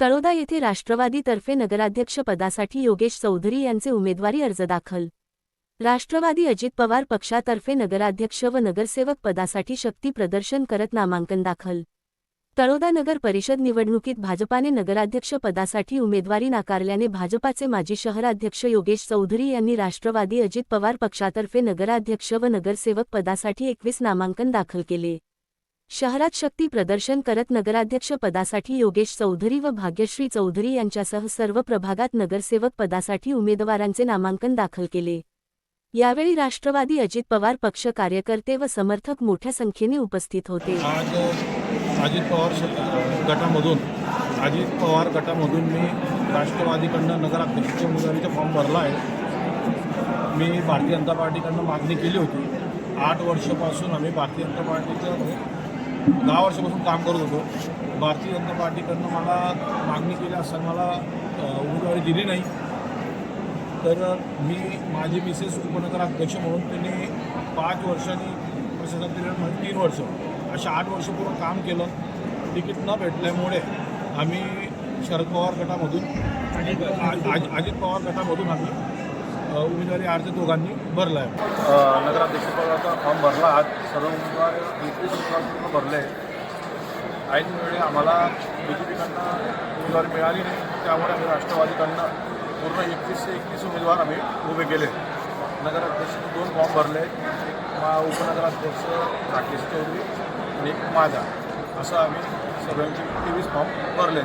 तळोदा येथे राष्ट्रवादीतर्फे नगराध्यक्ष पदासाठी योगेश चौधरी यांचे उमेदवारी अर्ज दाखल. राष्ट्रवादी अजित पवार पक्षातर्फे नगराध्यक्ष व नगरसेवक पदासाठी शक्ती प्रदर्शन करत नामांकन दाखल. तळोदा नगर परिषद निवडणुकीत भाजपाने नगराध्यक्ष पदासाठी उमेदवारी नाकारल्याने भाजपाचे माजी शहराध्यक्ष योगेश चौधरी यांनी राष्ट्रवादी अजित पवार पक्षातर्फे नगराध्यक्ष व नगरसेवक पदासाठी एकवीस नामांकन दाखल केले. शहरात शक्ती प्रदर्शन करत नगराध्यक्ष पदासाठी योगेश चौधरी व भाग्यश्री चौधरी यांच्यासह सर्व प्रभागात नगरसेवक पदासाठी उमेदवारांचे नामांकन दाखल केले. यावेळी राष्ट्रवादी अजित पवार पक्ष कार्यकर्ते व समर्थक मोठ्या संख्येने उपस्थित होते. आज अजित पवार गटामधून अजित पवार गटामधून मी राष्ट्रवादीकडनं नगराध्यक्षाच्या उमेदवारीचा फॉर्म भरला आहे. मी भारतीय जनता पार्टीकडनं मागणी केली होती. आठ वर्षापासून आम्ही भारतीय जनता पार्टीचं दहा वर्षापासून काम करत होतो. भारतीय जनता पार्टीकडनं मला मागणी केली असताना मला उमेदवारी दिली नाही. तर मी माझी मिसेस उपनगराध्यक्ष म्हणून त्यांनी पाच वर्षांनी प्रशासन म्हणजे तीन वर्ष अशा आठ वर्ष पूर्ण काम केलं. तिकीट न भेटल्यामुळे आम्ही शरद पवार गटामधून आणि अजित पवार गटामधून आम्ही उमेदवारी अर्ज दोघांनी भरला आहे. नगराध्यक्षपदाचा फॉर्म भरला आज. सर्व उमेदवार एकवीस उमेदवार पूर्ण भरले. ऐन वेळी आम्हाला बी जे पीकडनं उमेदवारी मिळाली नाही. त्यामुळे आम्ही राष्ट्रवादीकडनं पूर्ण एकवीस ते एकवीस उमेदवार आम्ही उभे केले. नगराध्यक्षाचे दोन फॉर्म भरले. एक मा उपनगराध्यक्ष राकेश चौधरी आणि एक माझा. असं आम्ही सगळ्यांचे तेवीस फॉर्म भरले